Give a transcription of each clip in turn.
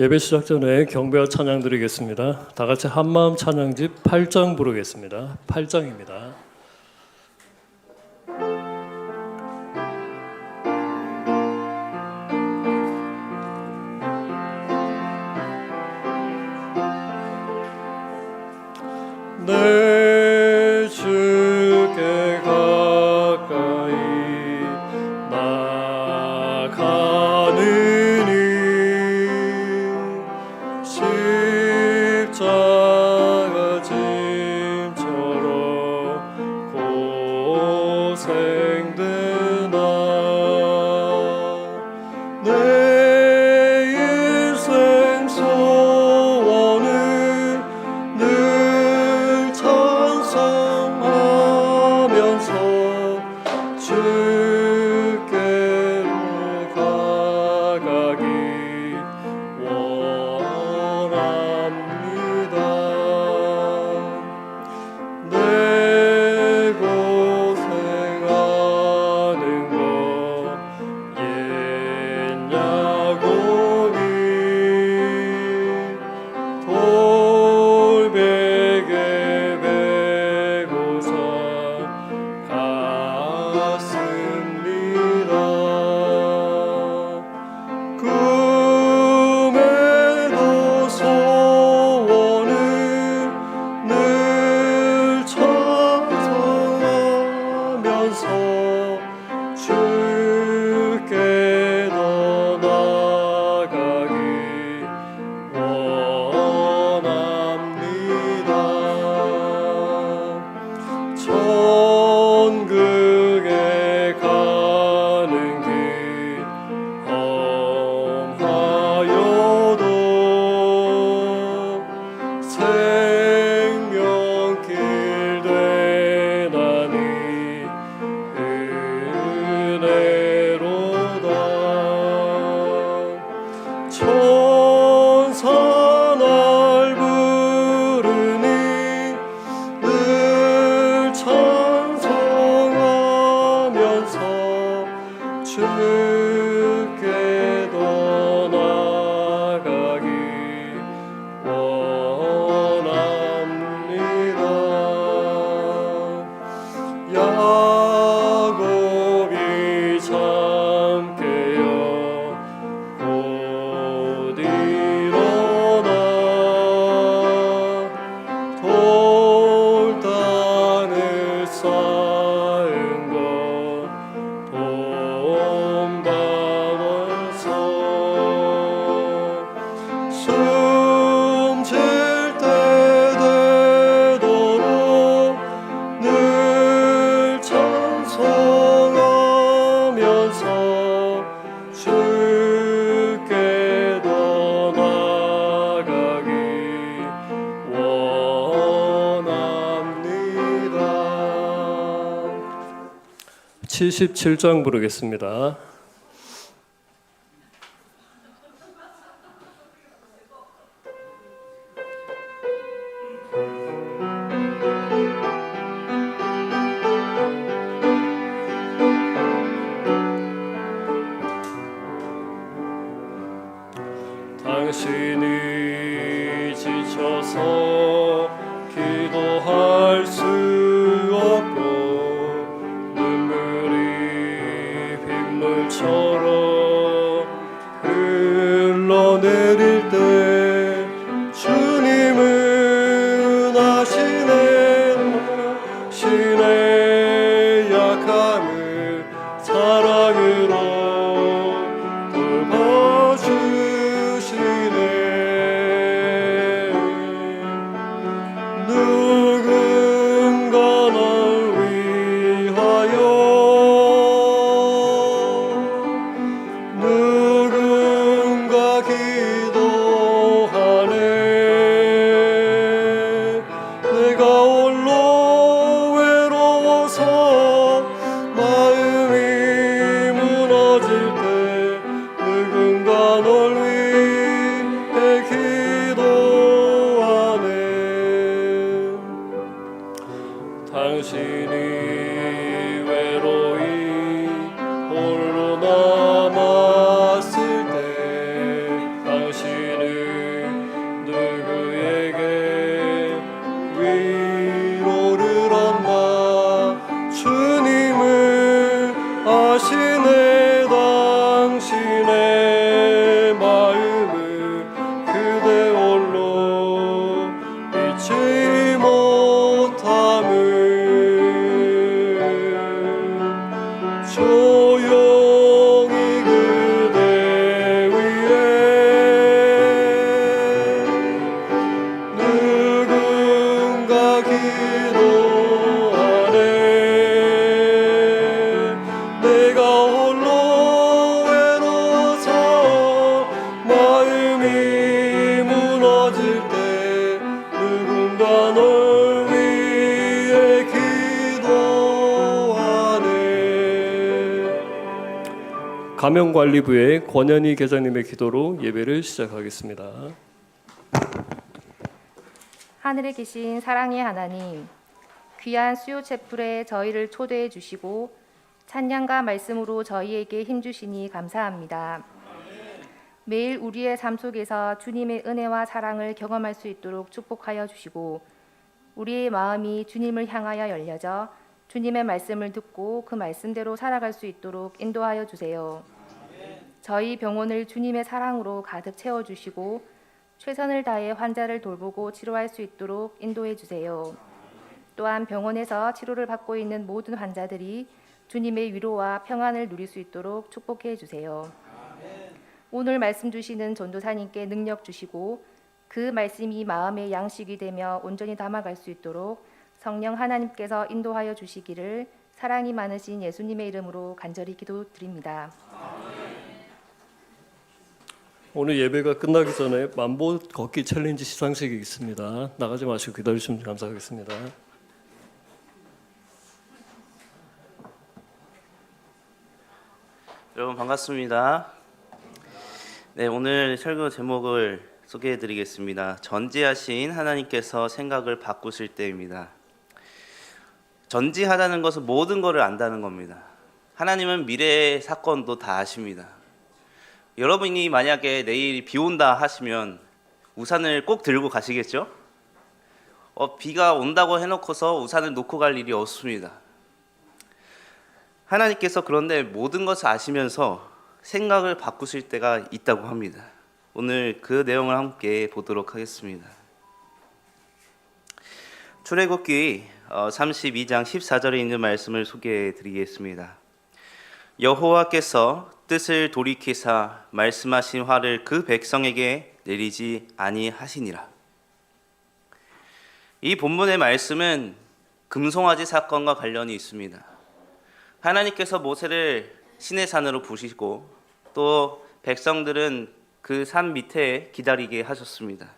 예배 시작 전에 경배와 찬양 드리겠습니다. 다 같이 한마음 찬양집 8장 부르겠습니다. 8장입니다. 찬송 주 77장 부르겠습니다. 당신이 지쳐서 기도할 수 가명관리부의 권현희 계장님의 기도로 예배를 시작하겠습니다. 하늘에 계신 사랑의 하나님, 귀한 수요 채플에 저희를 초대해 주시고 찬양과 말씀으로 저희에게 힘 주시니 감사합니다. 매일 우리의 삶 속에서 주님의 은혜와 사랑을 경험할 수 있도록 축복하여 주시고 우리의 마음이 주님을 향하여 열려져 주님의 말씀을 듣고 그 말씀대로 살아갈 수 있도록 인도하여 주세요. 저희 병원을 주님의 사랑으로 가득 채워 주시고 최선을 다해 환자를 돌보고 치료할 수 있도록 인도해 주세요. 또한 병원에서 치료를 받고 있는 모든 환자들이 주님의 위로와 평안을 누릴 수 있도록 축복해 주세요. 오늘 말씀 주시는 전도사님께 능력 주시고 그 말씀이 마음의 양식이 되며 온전히 담아갈 수 있도록 성령 하나님께서 인도하여 주시기를 사랑이 많으신 예수님의 이름으로 간절히 기도드립니다. 오늘 예배가 끝나기 전에 만보 걷기 챌린지 시상식이 있습니다. 나가지 마시고 기다리시면 감사하겠습니다. 여러분 반갑습니다. 네, 오늘 설교 제목을 소개해 드리겠습니다. 전지하신 하나님께서 생각을 바꾸실 때입니다. 전지하다는 것은 모든 것을 안다는 겁니다. 하나님은 미래의 사건도 다 아십니다. 여러분이 만약에 내일 비 온다 하시면 우산을 꼭 들고 가시겠죠? 어, 비가 온다고 해놓고서 우산을 놓고 갈 일이 없습니다. 하나님께서 그런데 모든 것을 아시면서 생각을 바꾸실 때가 있다고 합니다. 오늘 그 내용을 함께 보도록 하겠습니다. 출애굽기 32장 14절에 있는 말씀을 소개해 드리겠습니다. 여호와께서 뜻을 돌이키사 말씀하신 화를 그 백성에게 내리지 아니하시니라. 이 본문의 말씀은 금송아지 사건과 관련이 있습니다. 하나님께서 모세를 신의 산으로 부시고 또 백성들은 그 산 밑에 기다리게 하셨습니다.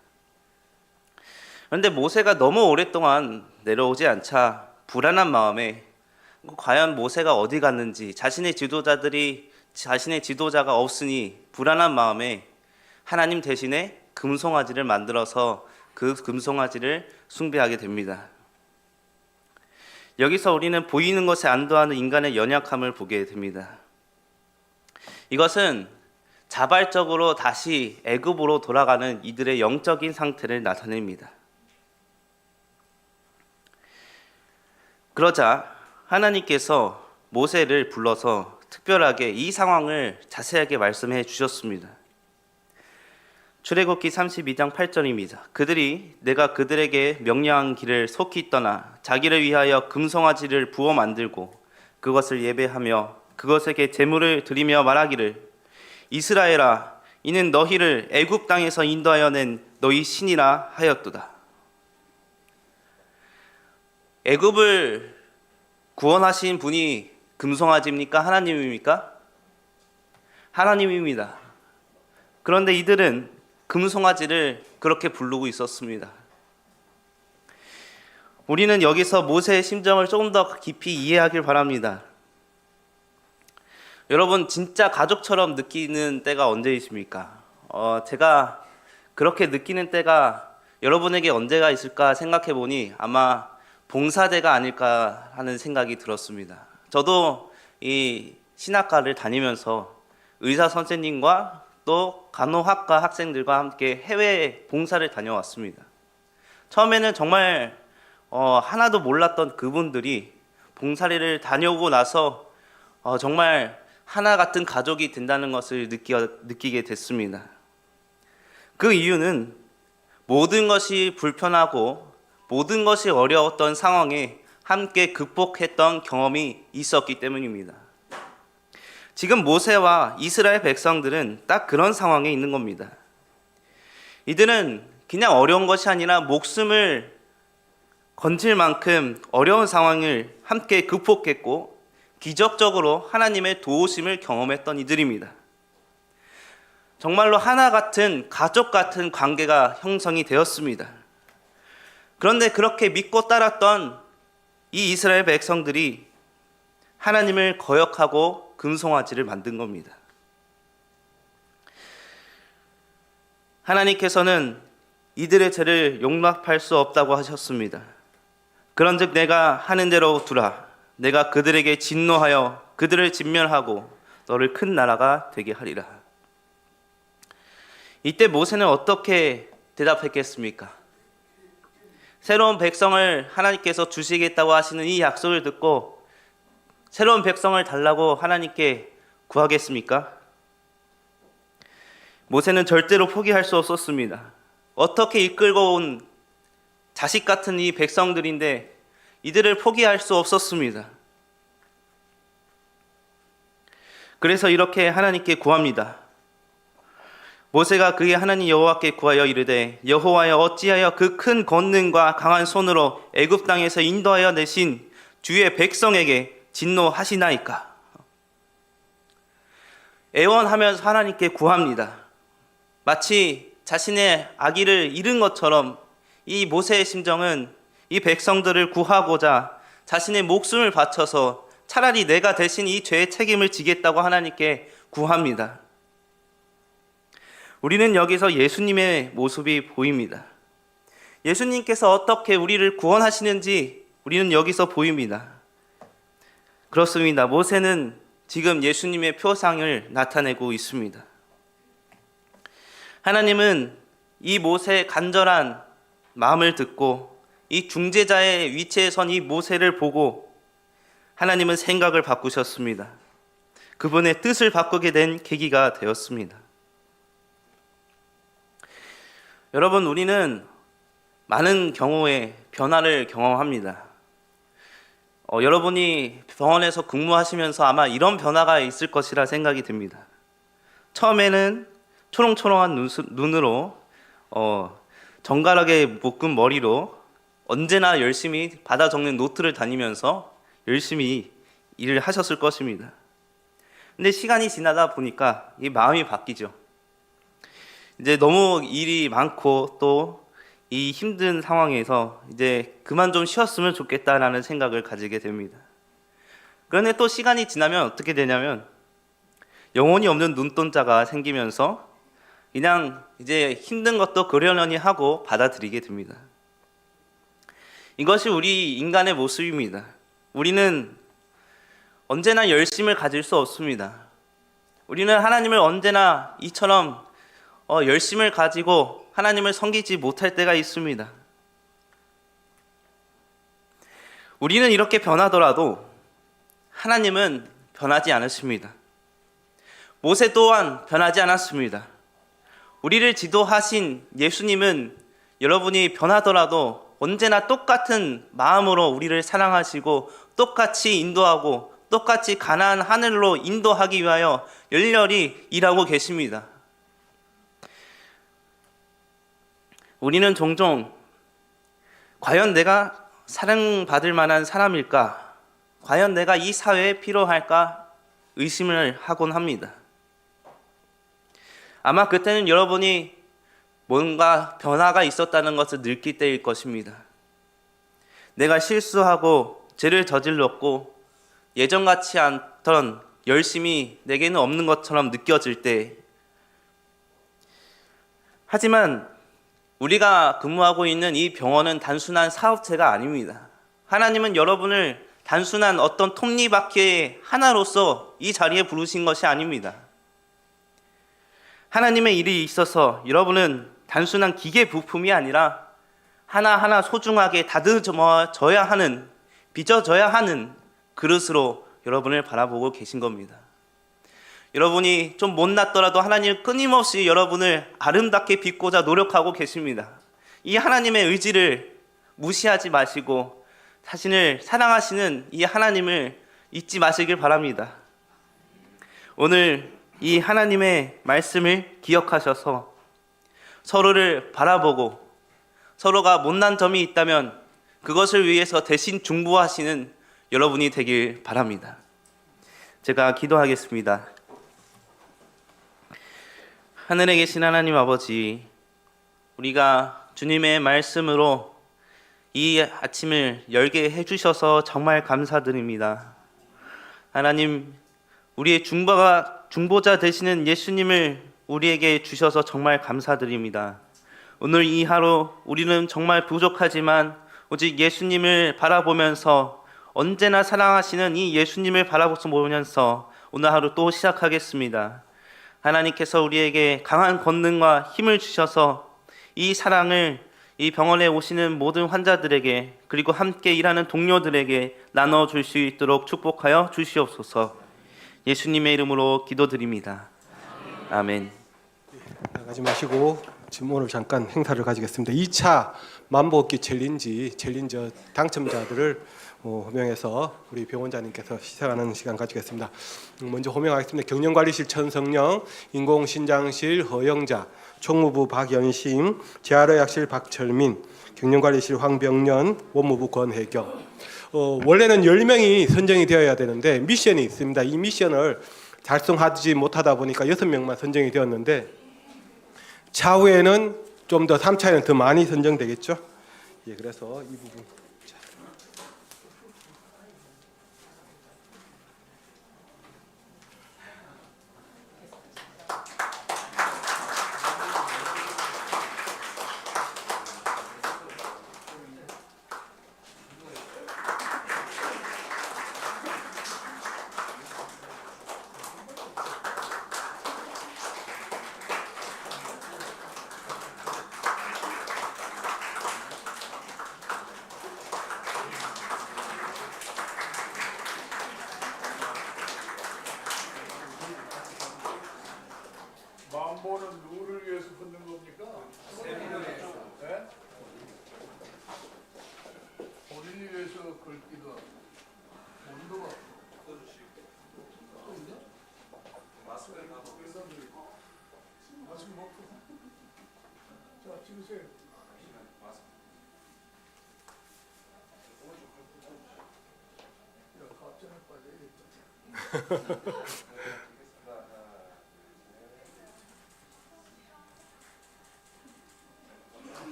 그런데 모세가 너무 오랫동안 내려오지 않자 불안한 마음에 과연 모세가 어디 갔는지 자신의 지도자들이 자신의 지도자가 없으니 불안한 마음에 하나님 대신에 금송아지를 만들어서 그 금송아지를 숭배하게 됩니다. 여기서 우리는 보이는 것에 안도하는 인간의 연약함을 보게 됩니다. 이것은 자발적으로 다시 애굽으로 돌아가는 이들의 영적인 상태를 나타냅니다. 그러자 하나님께서 모세를 불러서 특별하게 이 상황을 자세하게 말씀해 주셨습니다. 출애굽기 32장 8절입니다. 그들이 내가 그들에게 명령한 길을 속히 떠나 자기를 위하여 금송아지를 부어 만들고 그것을 예배하며 그것에게 제물을 드리며 말하기를 이스라엘아 이는 너희를 애굽 땅에서 인도하여 낸 너희 신이라 하였도다. 애굽을 구원하신 분이 금송아지입니까? 하나님입니까? 하나님입니다. 그런데 이들은 금송아지를 그렇게 부르고 있었습니다. 우리는 여기서 모세의 심정을 조금 더 깊이 이해하길 바랍니다. 여러분 진짜 가족처럼 느끼는 때가 언제이십니까? 어, 제가 그렇게 느끼는 때가 여러분에게 언제가 있을까 생각해 보니 아마 봉사대가 아닐까 하는 생각이 들었습니다. 저도 이 신학과를 다니면서 의사 선생님과 또 간호학과 학생들과 함께 해외 봉사를 다녀왔습니다. 처음에는 정말 어, 하나도 몰랐던 그분들이 봉사리를 다녀오고 나서 어, 정말 하나 같은 가족이 된다는 것을 느끼, 느끼게 됐습니다. 그 이유는 모든 것이 불편하고 모든 것이 어려웠던 상황에 함께 극복했던 경험이 있었기 때문입니다. 지금 모세와 이스라엘 백성들은 딱 그런 상황에 있는 겁니다. 이들은 그냥 어려운 것이 아니라 목숨을 건질 만큼 어려운 상황을 함께 극복했고 기적적으로 하나님의 도우심을 경험했던 이들입니다. 정말로 하나 같은 가족 같은 관계가 형성이 되었습니다. 그런데 그렇게 믿고 따랐던 이 이스라엘 백성들이 하나님을 거역하고 금송아지를 만든 겁니다. 하나님께서는 이들의 죄를 용납할 수 없다고 하셨습니다. 그런즉 내가 하는 대로 두라. 내가 그들에게 진노하여 그들을 진멸하고 너를 큰 나라가 되게 하리라. 이때 모세는 어떻게 대답했겠습니까? 새로운 백성을 하나님께서 주시겠다고 하시는 이 약속을 듣고 새로운 백성을 달라고 하나님께 구하겠습니까? 모세는 절대로 포기할 수 없었습니다. 어떻게 이끌고 온 자식 같은 이 백성들인데 이들을 포기할 수 없었습니다. 그래서 이렇게 하나님께 구합니다. 모세가 그의 하나님 여호와께 구하여 이르되 여호와여 어찌하여 그 큰 권능과 강한 손으로 애굽 땅에서 인도하여 내신 주의 백성에게 진노하시나이까? 애원하면서 하나님께 구합니다. 마치 자신의 아기를 잃은 것처럼 이 모세의 심정은 이 백성들을 구하고자 자신의 목숨을 바쳐서 차라리 내가 대신 이 죄의 책임을 지겠다고 하나님께 구합니다. 우리는 여기서 예수님의 모습이 보입니다. 예수님께서 어떻게 우리를 구원하시는지 우리는 여기서 보입니다. 그렇습니다. 모세는 지금 예수님의 표상을 나타내고 있습니다. 하나님은 이 모세의 간절한 마음을 듣고 이 중재자의 위치에 선 이 모세를 보고 하나님은 생각을 바꾸셨습니다. 그분의 뜻을 바꾸게 된 계기가 되었습니다. 여러분, 우리는 많은 경우에 변화를 경험합니다. 어, 여러분이 병원에서 근무하시면서 아마 이런 변화가 있을 것이라 생각이 듭니다. 처음에는 초롱초롱한 눈, 눈으로 어, 정갈하게 묶은 머리로 언제나 열심히 받아 적는 노트를 다니면서 열심히 일을 하셨을 것입니다. 근데 시간이 지나다 보니까 이 마음이 바뀌죠. 이제 너무 일이 많고 또 이 힘든 상황에서 이제 그만 좀 쉬었으면 좋겠다라는 생각을 가지게 됩니다. 그런데 또 시간이 지나면 어떻게 되냐면 영혼이 없는 눈동자가 생기면서 그냥 이제 힘든 것도 그러려니 하고 받아들이게 됩니다. 이것이 우리 인간의 모습입니다. 우리는 언제나 열심을 가질 수 없습니다. 우리는 하나님을 언제나 이처럼 어, 열심을 가지고 하나님을 섬기지 못할 때가 있습니다. 우리는 이렇게 변하더라도 하나님은 변하지 않으십니다. 모세 또한 변하지 않았습니다. 우리를 지도하신 예수님은 여러분이 변하더라도 언제나 똑같은 마음으로 우리를 사랑하시고 똑같이 인도하고 똑같이 가나안 하늘로 인도하기 위하여 열렬히 일하고 계십니다. 우리는 종종 과연 내가 사랑받을 만한 사람일까? 과연 내가 이 사회에 필요할까? 의심을 하곤 합니다. 아마 그때는 여러분이 뭔가 변화가 있었다는 것을 느낄 때일 것입니다. 내가 실수하고 죄를 저질렀고 예전 같지 않던 열심이 내게는 없는 것처럼 느껴질 때 하지만 우리가 근무하고 있는 이 병원은 단순한 사업체가 아닙니다. 하나님은 여러분을 단순한 어떤 톱니바퀴의 하나로서 이 자리에 부르신 것이 아닙니다. 하나님의 일이 있어서 여러분은 단순한 기계 부품이 아니라 하나하나 소중하게 다듬어져야 하는, 빚어져야 하는 그릇으로 여러분을 바라보고 계신 겁니다. 여러분이 좀 못났더라도 하나님 끊임없이 여러분을 아름답게 빚고자 노력하고 계십니다. 이 하나님의 의지를 무시하지 마시고 자신을 사랑하시는 이 하나님을 잊지 마시길 바랍니다. 오늘 이 하나님의 말씀을 기억하셔서 서로를 바라보고 서로가 못난 점이 있다면 그것을 위해서 대신 중보하시는 여러분이 되길 바랍니다. 제가 기도하겠습니다. 하늘에 계신 하나님 아버지, 우리가 주님의 말씀으로 이 아침을 열게 해주셔서 정말 감사드립니다. 하나님, 우리의 중보가, 중보자 되시는 예수님을 우리에게 주셔서 정말 감사드립니다. 오늘 이 하루 우리는 정말 부족하지만 오직 예수님을 바라보면서 언제나 사랑하시는 이 예수님을 바라보면서 오늘 하루 또 시작하겠습니다. 하나님께서 우리에게 강한 권능과 힘을 주셔서 이 사랑을 이 병원에 오시는 모든 환자들에게 그리고 함께 일하는 동료들에게 나눠 줄 수 있도록 축복하여 주시옵소서. 예수님의 이름으로 기도드립니다. 아멘. 나가지 마시고 지금 오늘 잠깐 행사를 가지겠습니다. 2차 만보기 챌린지 챌린저 당첨자들을 어, 호명해서 우리 병원장님께서 시작하는 시간 가지겠습니다. 음, 먼저 호명하겠습니다. 경영관리실 천 성령, 인공신장실 허영자, 총무부 박연심, 재활의학실 박철민, 경영관리실 황병년, 원무부 권혜경. 어, 원래는 10명이 선정이 되어야 되는데 미션이 있습니다. 이 미션을 달성하지 못하다 보니까 6명만 선정이 되었는데 차후에는 좀 더 3차에는 더 많이 선정되겠죠. 예, 그래서 이 부분 자. 만보는 누구를 위해서 붙는 겁니까? 네? 본인이 위해서 긁기도 하고 본도가 마스크 먹고 야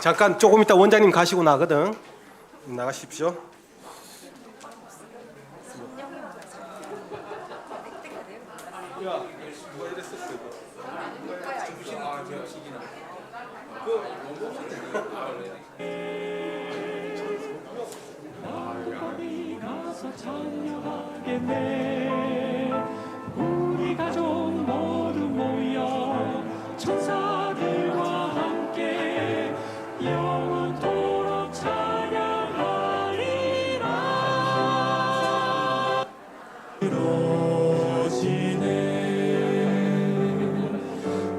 잠깐 조금 이따 원장님 가시고 나거든. 나가십시오. 가서 찬양하게 내